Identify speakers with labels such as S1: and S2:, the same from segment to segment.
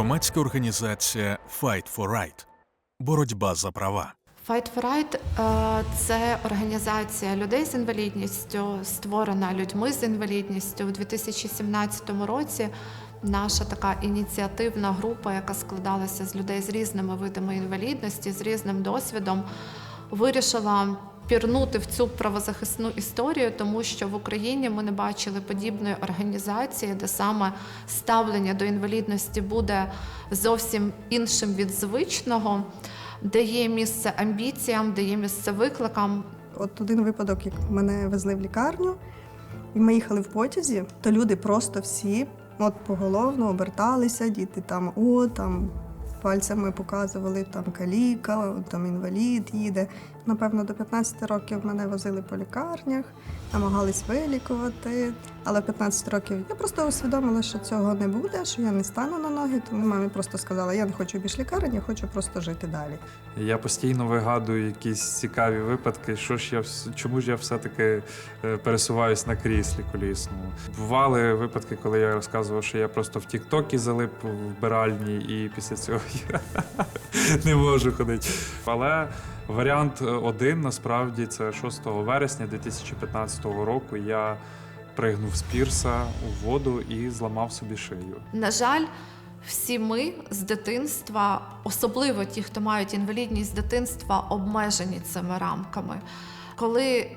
S1: Громадська організація Fight for Right. Боротьба за права.
S2: Fight for Right е, – це організація людей з інвалідністю, створена людьми з інвалідністю у 2017 році. Наша така ініціативна група, яка складалася з людей з різними видами інвалідності, з різним досвідом, вирішила пірнути в цю правозахисну історію, тому що в Україні ми не бачили подібної організації, де саме ставлення до інвалідності буде зовсім іншим від звичного, де є місце амбіціям, де є місце викликам.
S3: От один випадок, як мене везли в лікарню, і ми їхали в потязі, то люди просто всі от поголовно оберталися, діти там о, там пальцями показували, там каліка, там інвалід їде. Напевно, до 15 років мене возили по лікарнях, намагались вилікувати. Але в 15 років я просто усвідомила, що цього не буде, що я не стану на ноги. Тому мамі просто сказала, я не хочу більш лікарень, я хочу просто жити далі.
S4: Я постійно вигадую якісь цікаві випадки, що ж я чому ж я все-таки е, пересуваюсь на кріслі колісному. Бували випадки, коли я розказував, що я просто в Тіктокі залип в вбиральні, і після цього я не можу ходити. Але варіант е, один насправді це 6 вересня 2015 року. Я пригнув з пірса у воду і зламав собі шию.
S2: На жаль, всі ми з дитинства, особливо ті, хто мають інвалідність дитинства, обмежені цими рамками. Коли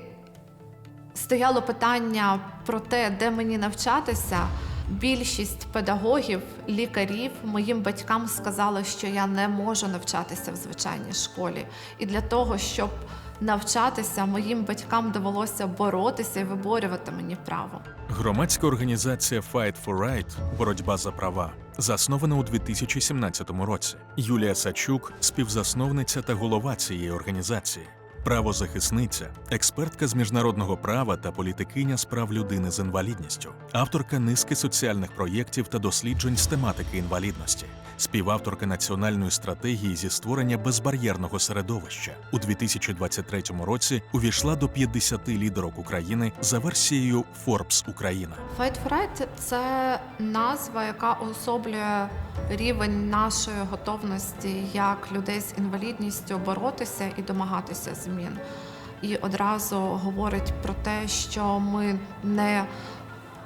S2: стояло питання про те, де мені навчатися, більшість педагогів, лікарів моїм батькам сказали, що я не можу навчатися в звичайній школі. І для того, щоб навчатися, моїм батькам довелося боротися і виборювати мені право.
S1: Громадська організація Fight for Right. Боротьба за права. Заснована у 2017 році. Юлія Сачук, співзасновниця та голова цієї організації. Правозахисниця, експертка з міжнародного права та політикиня з прав людини з інвалідністю, авторка низки соціальних проєктів та досліджень з тематики інвалідності, співавторка національної стратегії зі створення безбар'єрного середовища. У 2023 році увійшла до 50 лідерок України за версією Forbes Україна.
S2: Fight for Right – це назва, яка уособлює рівень нашої готовності як людей з інвалідністю боротися і домагатися змін. І одразу говорить про те, що ми не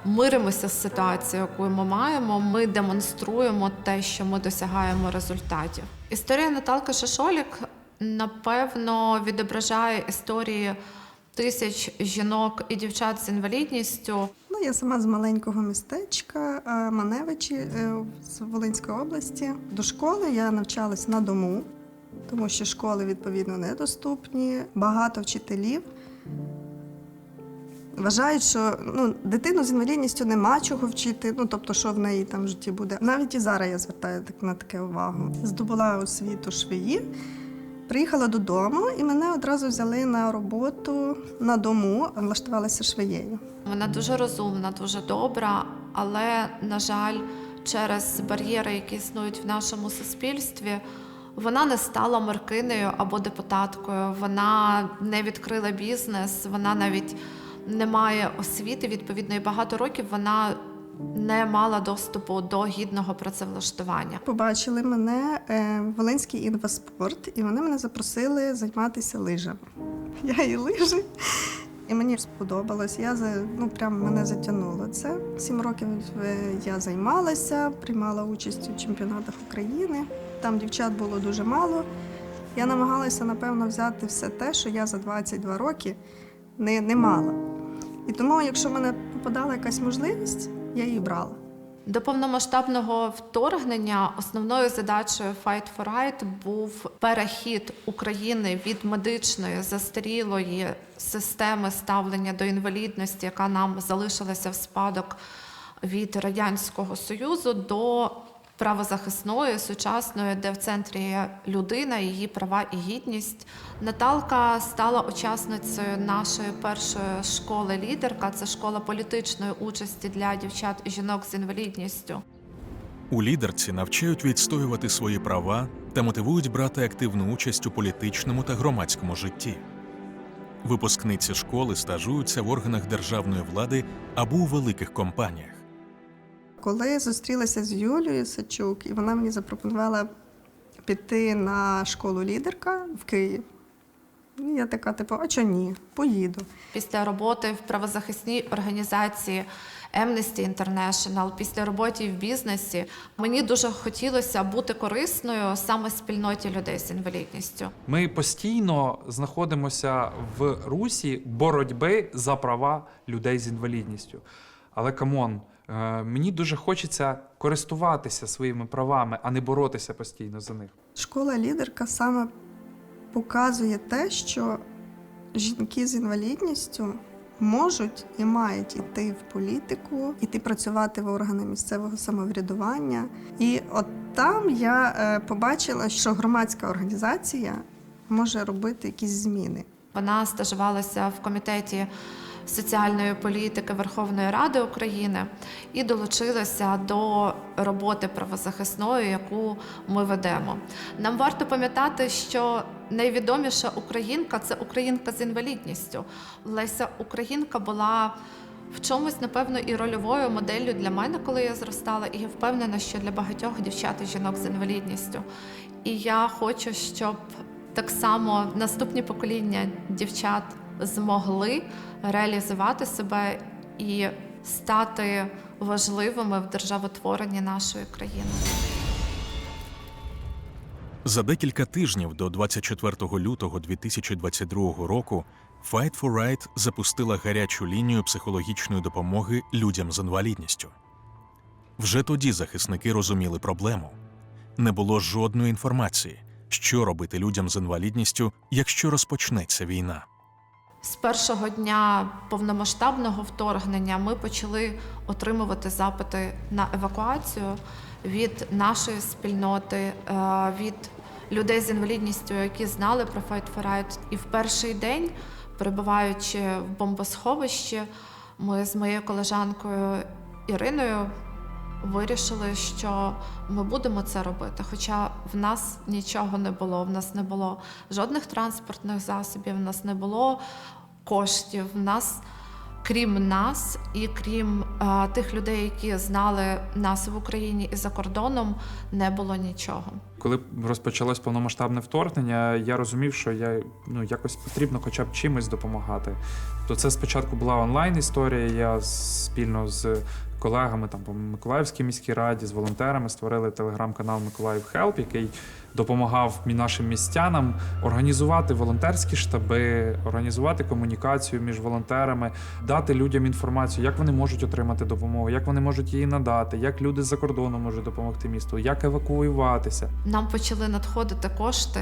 S2: миримося з ситуацією, яку ми маємо. Ми демонструємо те, що ми досягаємо результатів. Історія Наталки Шашолік напевно відображає історії тисяч жінок і дівчат з інвалідністю,
S3: Ну, я сама з маленького містечка е, Маневичі е, з Волинської області. До школи я навчалась на дому, тому що школи відповідно недоступні. Багато вчителів вважають, що ну, дитину з інвалідністю нема чого вчити, ну тобто, що в неї там в житті буде. Навіть і зараз я звертаю так на таке увагу. Здобула освіту швеї. Приїхала додому, і мене одразу взяли на роботу на дому, влаштувалася швеєю.
S2: Вона дуже розумна, дуже добра, але, на жаль, через бар'єри, які існують в нашому суспільстві, вона не стала маркинею або депутаткою. Вона не відкрила бізнес, вона навіть не має освіти. Відповідно, і багато років вона не мала доступу до гідного працевлаштування.
S3: Побачили мене е, Волинський інваспорт, і вони мене запросили займатися лижами. Я і лижи. І мені сподобалось. Я ну прям мене затягнуло це. Сім років е, я займалася, приймала участь у чемпіонатах України. Там дівчат було дуже мало. Я намагалася, напевно, взяти все те, що я за 22 роки не, не мала. І тому, якщо в мене попадала якась можливість, я її брала.
S2: До повномасштабного вторгнення основною задачею Fight for Right був перехід України від медичної застарілої системи ставлення до інвалідності, яка нам залишилася в спадок від радянського союзу, до правозахисної, сучасної, де в центрі є людина, її права і гідність. Наталка стала учасницею нашої першої школи лідерка. Це школа політичної участі для дівчат і жінок з інвалідністю.
S1: У лідерці навчають відстоювати свої права та мотивують брати активну участь у політичному та громадському житті. Випускниці школи стажуються в органах державної влади або у великих компаніях.
S3: Коли зустрілася з Юлією Сачук, і вона мені запропонувала піти на школу лідерка в Київ. І я така, типу, а чого ні? Поїду.
S2: Після роботи в правозахисній організації Amnesty International, після роботи в бізнесі, мені дуже хотілося бути корисною саме спільноті людей з інвалідністю.
S4: Ми постійно знаходимося в русі боротьби за права людей з інвалідністю. Але камон, мені дуже хочеться користуватися своїми правами, а не боротися постійно за них.
S3: Школа лідерка саме показує те, що жінки з інвалідністю можуть і мають іти в політику, іти працювати в органи місцевого самоврядування. І от там я е, побачила, що громадська організація може робити якісь зміни.
S2: Вона стажувалася в комітеті соціальної політики Верховної Ради України і долучилася до роботи правозахисної, яку ми ведемо. Нам варто пам'ятати, що найвідоміша українка це українка з інвалідністю. Леся Українка була. В чомусь, напевно, і рольовою моделлю для мене, коли я зростала, і я впевнена, що для багатьох дівчат і жінок з інвалідністю. І я хочу, щоб так само наступні покоління дівчат змогли реалізувати себе і стати важливими в державотворенні нашої країни.
S1: За декілька тижнів до 24 лютого 2022 року Fight for Right запустила гарячу лінію психологічної допомоги людям з інвалідністю. Вже тоді захисники розуміли проблему. Не було жодної інформації, що робити людям з інвалідністю, якщо розпочнеться війна.
S2: З першого дня повномасштабного вторгнення ми почали отримувати запити на евакуацію від нашої спільноти, е, від людей з інвалідністю, які знали про Fight for Right. І в перший день, перебуваючи в бомбосховищі, ми з моєю колежанкою Іриною вирішили, що ми будемо це робити. Хоча в нас нічого не було, в нас не було жодних транспортних засобів, в нас не було коштів. В нас, крім нас і крім е, тих людей, які знали нас в Україні і за кордоном, не було нічого.
S4: Коли розпочалось повномасштабне вторгнення, я розумів, що я ну якось потрібно хоча б чимось допомагати. То це спочатку була онлайн історія. Я спільно з колегами там по Миколаївській міській раді з волонтерами створили телеграм-канал Миколаїв Хелп, який допомагав нашим містянам організувати волонтерські штаби, організувати комунікацію між волонтерами, дати людям інформацію, як вони можуть отримати допомогу, як вони можуть її надати, як люди з-за кордону можуть допомогти місту, як евакуюватися.
S2: Нам почали надходити кошти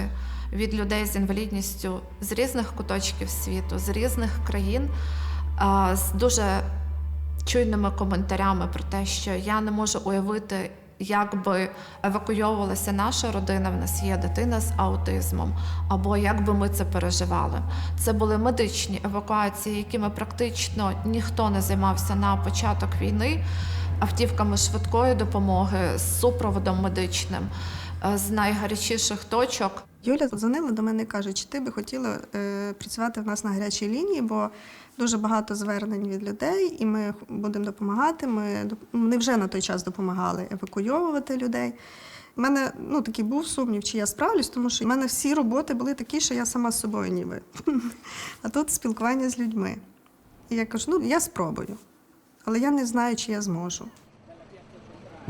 S2: від людей з інвалідністю з різних куточків світу, з різних країн, з дуже чуйними коментарями про те, що я не можу уявити, як би евакуйовувалася наша родина. В нас є дитина з аутизмом, або як би ми це переживали. Це були медичні евакуації, якими практично ніхто не займався на початок війни, автівками швидкої допомоги з супроводом медичним е, з найгарячіших точок.
S3: Юля дзвонила до мене і каже, чи ти би хотіла е, працювати в нас на гарячій лінії, бо дуже багато звернень від людей, і ми будемо допомагати. Ми вони вже на той час допомагали евакуйовувати людей. У мене ну, такий був сумнів, чи я справлюсь, тому що в мене всі роботи були такі, що я сама з собою ніби. А тут спілкування з людьми. І я кажу, ну я спробую, але я не знаю, чи я зможу.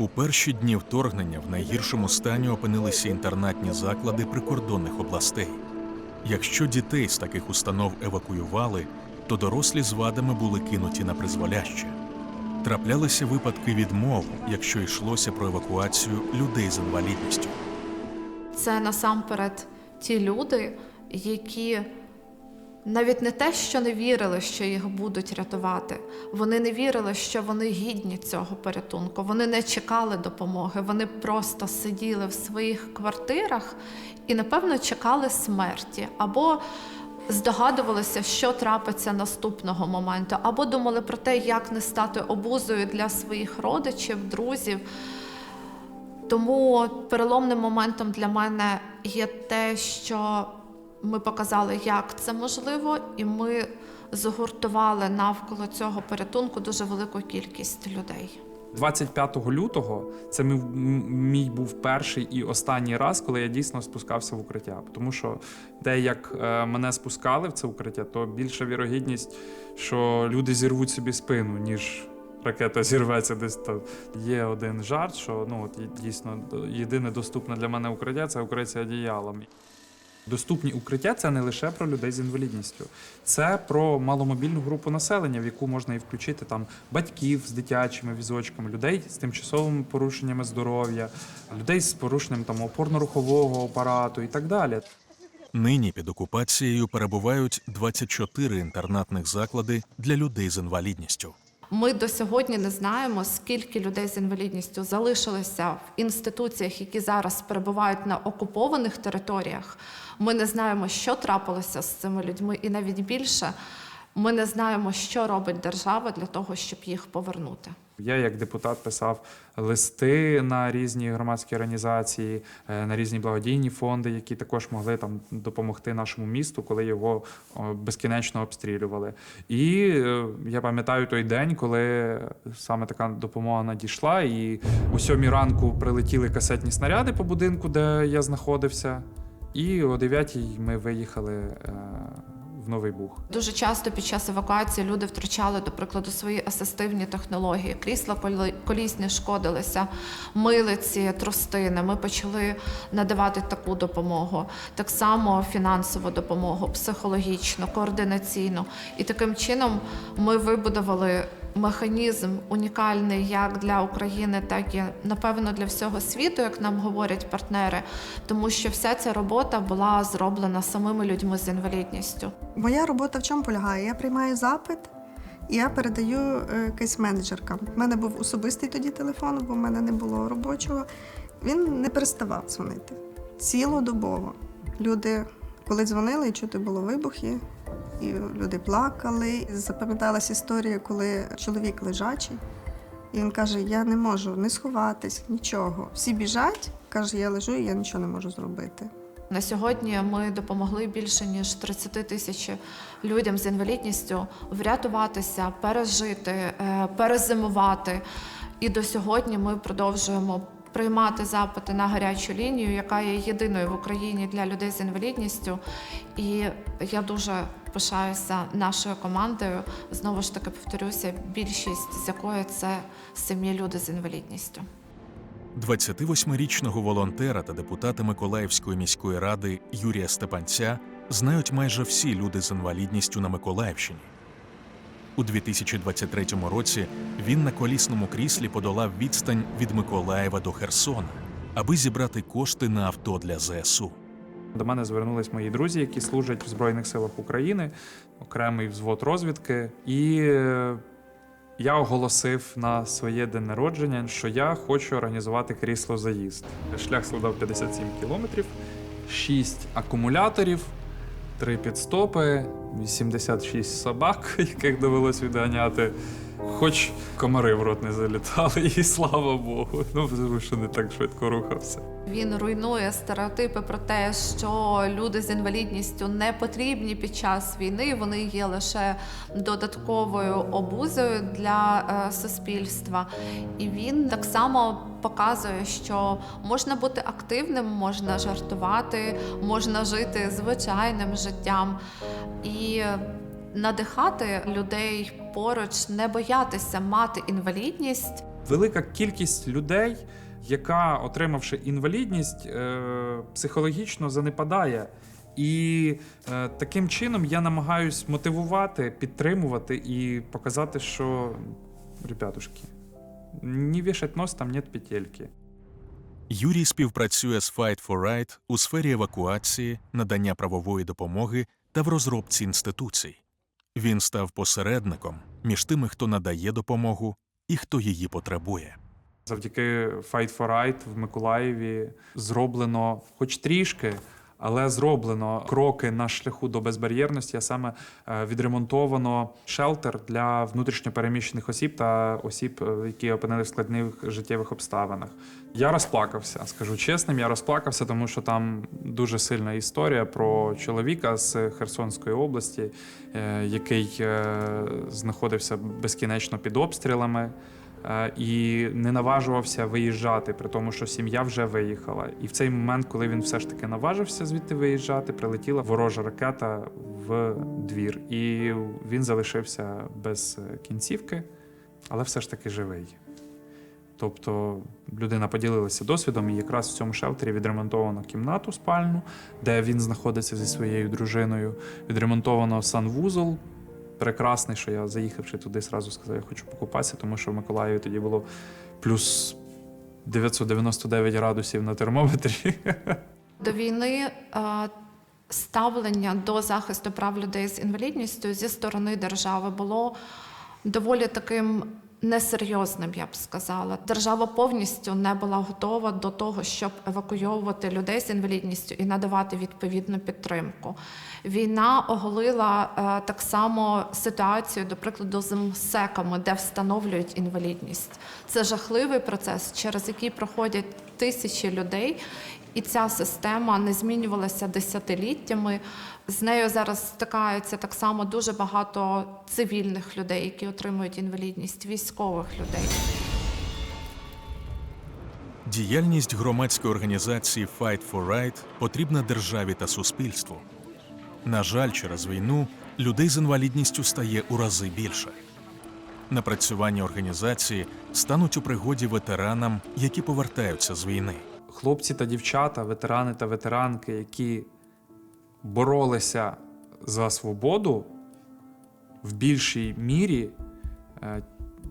S1: У перші дні вторгнення в найгіршому стані опинилися інтернатні заклади прикордонних областей. Якщо дітей з таких установ евакуювали, то дорослі з вадами були кинуті на призволяще. Траплялися випадки відмов, якщо йшлося про евакуацію людей з інвалідністю.
S2: Це насамперед ті люди, які навіть не те, що не вірили, що їх будуть рятувати. Вони не вірили, що вони гідні цього порятунку. Вони не чекали допомоги. Вони просто сиділи в своїх квартирах і, напевно, чекали смерті або здогадувалися, що трапиться наступного моменту, або думали про те, як не стати обузою для своїх родичів, друзів. Тому переломним моментом для мене є те, що ми показали, як це можливо, і ми згуртували навколо цього порятунку дуже велику кількість людей.
S4: 25 лютого це мій, був перший і останній раз, коли я дійсно спускався в укриття. Тому що де як е, мене спускали в це укриття, то більша вірогідність, що люди зірвуть собі спину, ніж ракета зірветься десь там. Є один жарт, що ну от дійсно єдине доступне для мене укриття це укриття одіялом. Доступні укриття це не лише про людей з інвалідністю, це про маломобільну групу населення, в яку можна і включити там батьків з дитячими візочками, людей з тимчасовими порушеннями здоров'я, людей з порушенням там опорно-рухового апарату і так далі.
S1: Нині під окупацією перебувають 24 інтернатних заклади для людей з інвалідністю.
S2: Ми до сьогодні не знаємо, скільки людей з інвалідністю залишилося в інституціях, які зараз перебувають на окупованих територіях. Ми не знаємо, що трапилося з цими людьми, і навіть більше ми не знаємо, що робить держава для того, щоб їх повернути.
S4: Я як депутат писав листи на різні громадські організації, е, на різні благодійні фонди, які також могли там допомогти нашому місту, коли його безкінечно обстрілювали. І е, я пам'ятаю той день, коли саме така допомога надійшла, і о сьомій ранку прилетіли касетні снаряди по будинку, де я знаходився. І о дев'ятій ми виїхали е, Новий бух.
S2: Дуже часто під час евакуації люди втрачали, до прикладу, свої асистивні технології. Крісла колі- колісні шкодилися, милиці, тростини. Ми почали надавати таку допомогу. Так само фінансову допомогу, психологічну, координаційну. І таким чином ми вибудували механізм унікальний як для України, так і напевно для всього світу, як нам говорять партнери, тому що вся ця робота була зроблена самими людьми з інвалідністю.
S3: Моя робота в чому полягає? Я приймаю запит і я передаю е, кейс-менеджеркам. У мене був особистий тоді телефон, бо в мене не було робочого. Він не переставав дзвонити цілодобово. Люди, коли дзвонили, і чути було вибухи, і люди плакали. Запам'яталась історія, коли чоловік лежачий, і він каже: Я не можу не сховатись, нічого. Всі біжать, каже, я лежу і я нічого не можу зробити.
S2: На сьогодні ми допомогли більше ніж 30 тисяч людям з інвалідністю врятуватися, пережити, е, перезимувати. І до сьогодні ми продовжуємо приймати запити на гарячу лінію, яка є єдиною в Україні для людей з інвалідністю. І я дуже пишаюся нашою командою. Знову ж таки повторюся, більшість з якої це самі люди з інвалідністю.
S1: 28-річного волонтера та депутата Миколаївської міської ради Юрія Степанця знають майже всі люди з інвалідністю на Миколаївщині. У 2023 році він на колісному кріслі подолав відстань від Миколаєва до Херсона, аби зібрати кошти на авто для ЗСУ.
S4: До мене звернулись мої друзі, які служать в Збройних силах України, окремий взвод розвідки. І е, я оголосив на своє день народження, що я хочу організувати крісло заїзд. Шлях складав 57 кілометрів, 6 акумуляторів, 3 підстопи, 86 собак, яких довелось відганяти. Хоч комари в рот не залітали, і слава Богу. Ну, тому що не так швидко рухався.
S2: Він руйнує стереотипи про те, що люди з інвалідністю не потрібні під час війни. Вони є лише додатковою обузою для е, суспільства. І він так само показує, що можна бути активним, можна жартувати, можна жити звичайним життям і надихати людей поруч, не боятися мати інвалідність.
S4: велика кількість людей, яка, отримавши інвалідність, е, психологічно занепадає. І е, таким чином я намагаюсь мотивувати, підтримувати і показати, що, ребятушки, не вішать нос, там нет петельки.
S1: Юрій співпрацює з Fight for Right у сфері евакуації, надання правової допомоги та в розробці інституцій. Він став посередником між тими, хто надає допомогу і хто її потребує.
S4: Завдяки Fight for Right в Миколаєві зроблено хоч трішки, але зроблено кроки на шляху до безбар'єрності, а саме е, відремонтовано шелтер для внутрішньопереміщених осіб та осіб, е, які опинилися в складних життєвих обставинах. Я розплакався, скажу чесним, я розплакався, тому що там дуже сильна історія про чоловіка з Херсонської області, е, який знаходився безкінечно під обстрілами. Е, і не наважувався виїжджати, при тому, що сім'я вже виїхала. І в цей момент, коли він все ж таки наважився звідти виїжджати, прилетіла ворожа ракета в двір, і він залишився без е, кінцівки, але все ж таки живий. Тобто людина поділилася досвідом, і якраз в цьому шелтері відремонтовано кімнату спальну, де він знаходиться зі своєю дружиною. Відремонтовано санвузол. Прекрасний, що я заїхавши туди, зразу сказав, я хочу покупатися, тому що в Миколаєві тоді було плюс 999 градусів на термометрі.
S2: До війни ставлення до захисту прав людей з інвалідністю зі сторони держави було доволі таким несерйозним, я б сказала. Держава повністю не була готова до того, щоб евакуйовувати людей з інвалідністю і надавати відповідну підтримку. Війна оголила е, так само ситуацію, до прикладу, з МСЕКами, де встановлюють інвалідність. Це жахливий процес, через який проходять тисячі людей. І ця система не змінювалася десятиліттями. З нею зараз стикаються так само дуже багато цивільних людей, які отримують інвалідність, військових людей.
S1: Діяльність громадської організації Fight for Right потрібна державі та суспільству. На жаль, через війну людей з інвалідністю стає у рази більше. Напрацювання організації стануть у пригоді ветеранам, які повертаються з війни.
S4: Хлопці та дівчата, ветерани та ветеранки, які боролися за свободу в більшій мірі, е,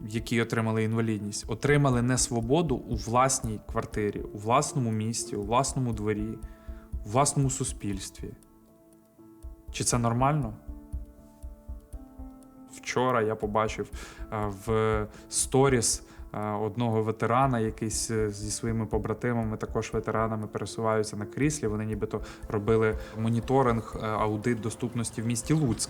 S4: які отримали інвалідність, отримали не свободу у власній квартирі, у власному місті, у власному дворі, у власному суспільстві. Чи це нормально? Вчора я побачив е, в сторіс е, одного ветерана, який зі своїми побратимами, також ветеранами, пересуваються на кріслі. Вони нібито робили моніторинг, е, аудит доступності в місті Луцьк.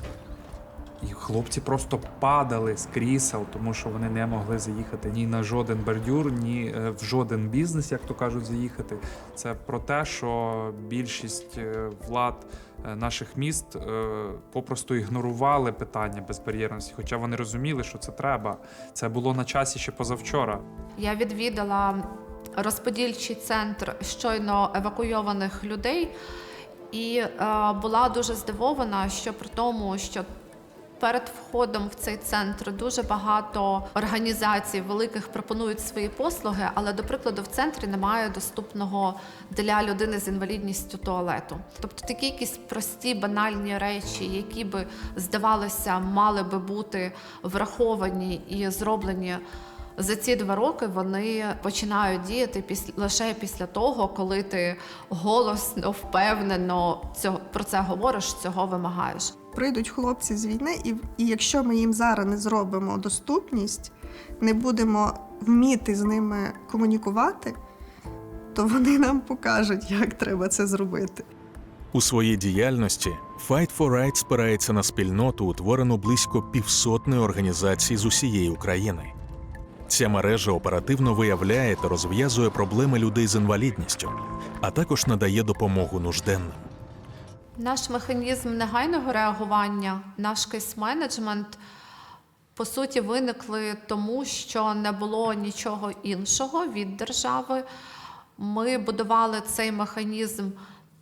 S4: І хлопці просто падали з крісел, тому що вони не могли заїхати ні на жоден бордюр, ні е, в жоден бізнес, як то кажуть, заїхати. Це про те, що більшість е, влад е, наших міст попросту ігнорували питання безбар'єрності, хоча вони розуміли, що це треба. Це було на часі ще позавчора.
S2: Я відвідала розподільчий центр щойно евакуйованих людей і була дуже здивована, що при тому, що Перед входом в цей центр дуже багато організацій великих пропонують свої послуги, але, до прикладу, в центрі немає доступного для людини з інвалідністю туалету. Тобто такі якісь прості банальні речі, які би здавалося, мали би бути враховані і зроблені за ці два роки вони починають діяти після лише після того, коли ти голосно, впевнено цього про це говориш, цього вимагаєш.
S3: Прийдуть хлопці з війни, і, і якщо ми їм зараз не зробимо доступність, не будемо вміти з ними комунікувати, то вони нам покажуть, як треба це зробити.
S1: У своїй діяльності Fight for Right спирається на спільноту, утворену близько півсотни організацій з усієї України. Ця мережа оперативно виявляє та розв'язує проблеми людей з інвалідністю, а також надає допомогу нужденним.
S2: Наш механізм негайного реагування, наш кейс-менеджмент, по суті, виникли тому, що не було нічого іншого від держави. Ми будували цей механізм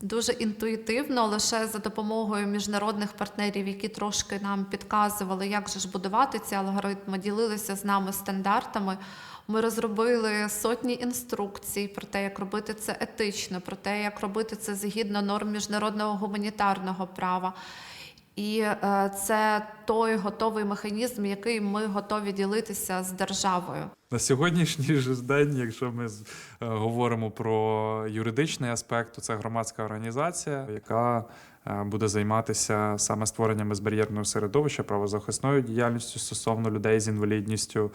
S2: дуже інтуїтивно, лише за допомогою міжнародних партнерів, які трошки нам підказували, як же ж будувати ці алгоритми, ділилися з нами стандартами. Ми розробили сотні інструкцій про те, як робити це етично, про те, як робити це згідно норм міжнародного гуманітарного права. І е, це той готовий механізм, який ми готові ділитися з державою.
S4: На сьогоднішній день, якщо ми е, говоримо про юридичний аспект, то це громадська організація, яка е, буде займатися саме створенням безбар'єрного середовища, правозахисною діяльністю стосовно людей з інвалідністю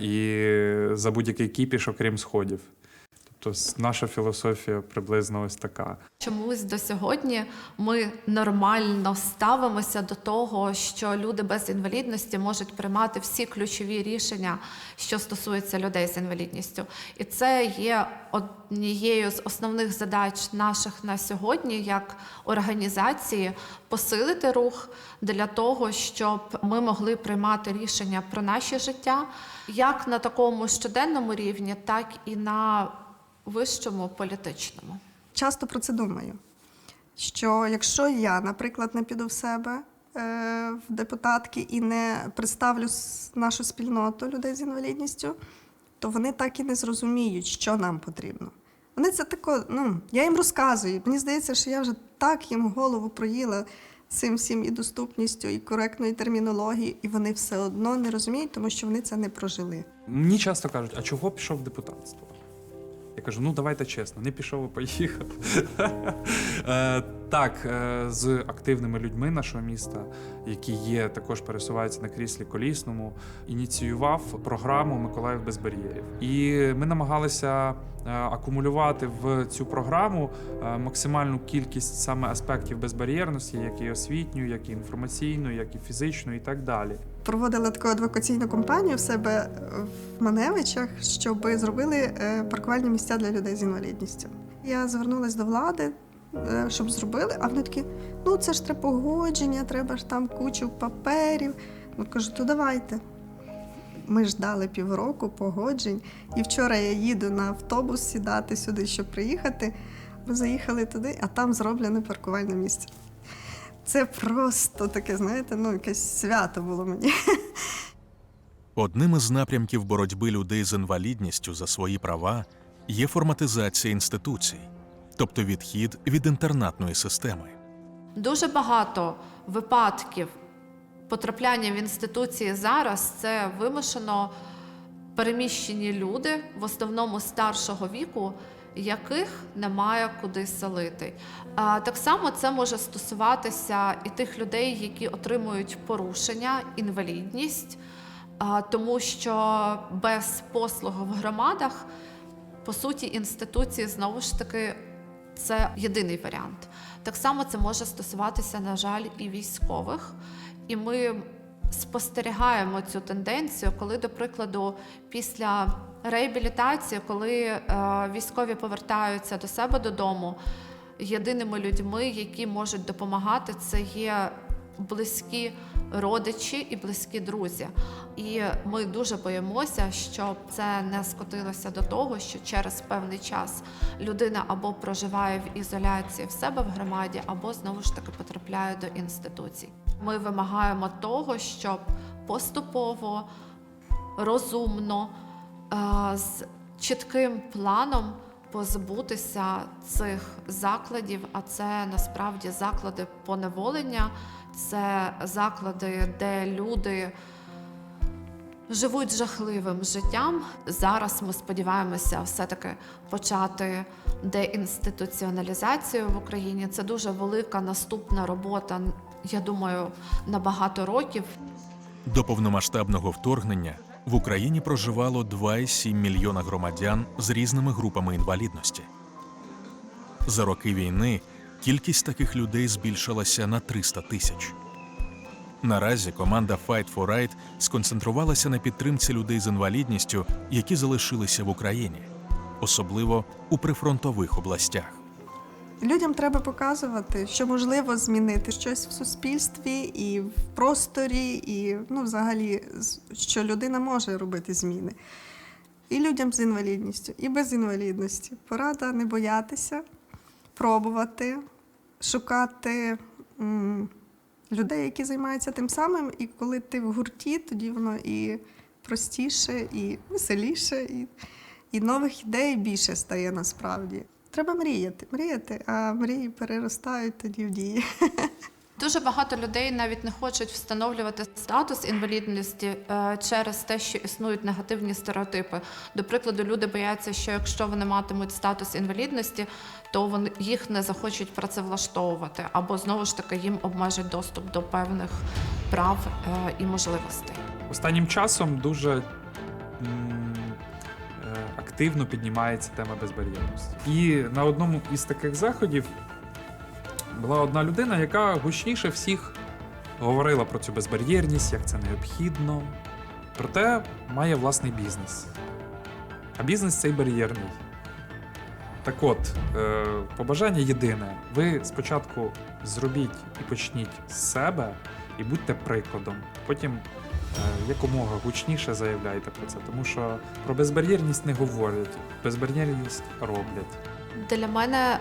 S4: і за будь-який кіпіш, окрім сходів. Тобто наша філософія приблизно ось така.
S2: Чомусь до сьогодні ми нормально ставимося до того, що люди без інвалідності можуть приймати всі ключові рішення, що стосуються людей з інвалідністю. І це є однією з основних задач наших на сьогодні, як організації, посилити рух для того, щоб ми могли приймати рішення про наше життя, як на такому щоденному рівні, так і на вищому політичному.
S3: Часто про це думаю. Що якщо я, наприклад, не піду в себе е, в депутатки і не представлю нашу спільноту людей з інвалідністю, то вони так і не зрозуміють, що нам потрібно. Вони це тако, ну, я їм розказую. Мені здається, що я вже так їм голову проїла цим всім і доступністю, і коректною термінологією, і вони все одно не розуміють, тому що вони це не прожили.
S4: Мені часто кажуть, а чого пішов в депутатство? Я кажу, ну давайте чесно, не пішов, і поїхав. Так, е, з активними людьми нашого міста, які є, також пересуваються на кріслі колісному, ініціював програму Миколаїв без бар'єрів. І ми намагалися е, акумулювати в цю програму е, максимальну кількість саме аспектів безбар'єрності, як і освітню, як і інформаційну, як і фізичну, і так далі.
S3: проводила таку адвокаційну кампанію в себе в Маневичах, щоб зробили паркувальні місця для людей з інвалідністю. Я звернулася до влади, щоб зробили, а вони такі: ну це ж треба погодження, треба ж там кучу паперів. Ну кажу, то давайте. Ми ждали півроку погоджень, і вчора я їду на автобус сідати сюди, щоб приїхати. Ми заїхали туди, а там зроблене паркувальне місце. Це просто таке, знаєте, ну якесь свято було мені.
S1: Одним із напрямків боротьби людей з інвалідністю за свої права є форматизація інституцій, тобто відхід від інтернатної системи.
S2: Дуже багато випадків потрапляння в інституції зараз це вимушено переміщені люди, в основному старшого віку, яких немає куди селити. А так само це може стосуватися і тих людей, які отримують порушення, інвалідність, тому що без послуг в громадах, по суті, інституції знову ж таки це єдиний варіант. Так само це може стосуватися, на жаль, і військових. І ми спостерігаємо цю тенденцію, коли, до прикладу, після реабілітації, коли е, військові повертаються до себе додому, єдиними людьми, які можуть допомагати, це є близькі родичі і близькі друзі. І ми дуже боїмося, щоб це не скотилося до того, що через певний час людина або проживає в ізоляції в себе в громаді, або знову ж таки потрапляє до інституцій. Ми вимагаємо того, щоб поступово, розумно, е, з чітким планом позбутися цих закладів, а це насправді заклади поневолення, це заклади, де люди живуть жахливим життям. Зараз ми сподіваємося все-таки почати деінституціоналізацію в Україні. Це дуже велика наступна робота, я думаю, на багато років.
S1: До повномасштабного вторгнення в Україні проживало 2,7 мільйона громадян з різними групами інвалідності. За роки війни кількість таких людей збільшилася на 300 тисяч. Наразі команда Fight for Right сконцентрувалася на підтримці людей з інвалідністю, які залишилися в Україні, особливо у прифронтових областях.
S3: Людям треба показувати, що можливо змінити щось в суспільстві і в просторі, і ну, взагалі, що людина може робити зміни. І людям з інвалідністю, і без інвалідності. Порада не боятися, пробувати, шукати м, людей, які займаються тим самим. І коли ти в гурті, тоді воно і простіше, і веселіше, і, і нових ідей більше стає насправді. Треба мріяти, мріяти, а мрії переростають тоді в дії.
S2: Дуже багато людей навіть не хочуть встановлювати статус інвалідності е, через те, що існують негативні стереотипи. До прикладу, люди бояться, що якщо вони матимуть статус інвалідності, то вони їх не захочуть працевлаштовувати, або знову ж таки їм обмежать доступ до певних прав е, і можливостей.
S4: Останнім часом дуже м, активно піднімається тема безбар'єрності. І на одному із таких заходів була одна людина, яка гучніше всіх говорила про цю безбар'єрність, як це необхідно. Проте має власний бізнес. А бізнес цей бар'єрний. Так от, е, побажання єдине: ви спочатку зробіть і почніть з себе і будьте прикладом. Потім якомога гучніше заявляйте про це, тому що про безбар'єрність не говорять, безбар'єрність роблять.
S2: Для мене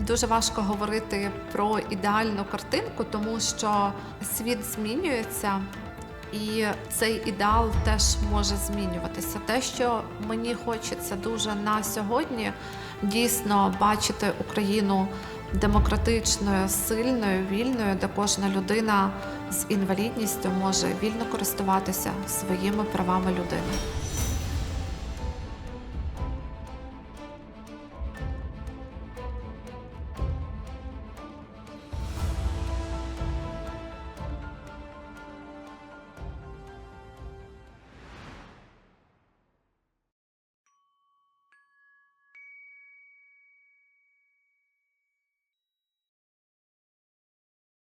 S2: дуже важко говорити про ідеальну картинку, тому що світ змінюється, і цей ідеал теж може змінюватися. Те, що мені хочеться дуже на сьогодні, дійсно бачити Україну демократичною, сильною, вільною, де кожна людина з інвалідністю може вільно користуватися своїми правами людини.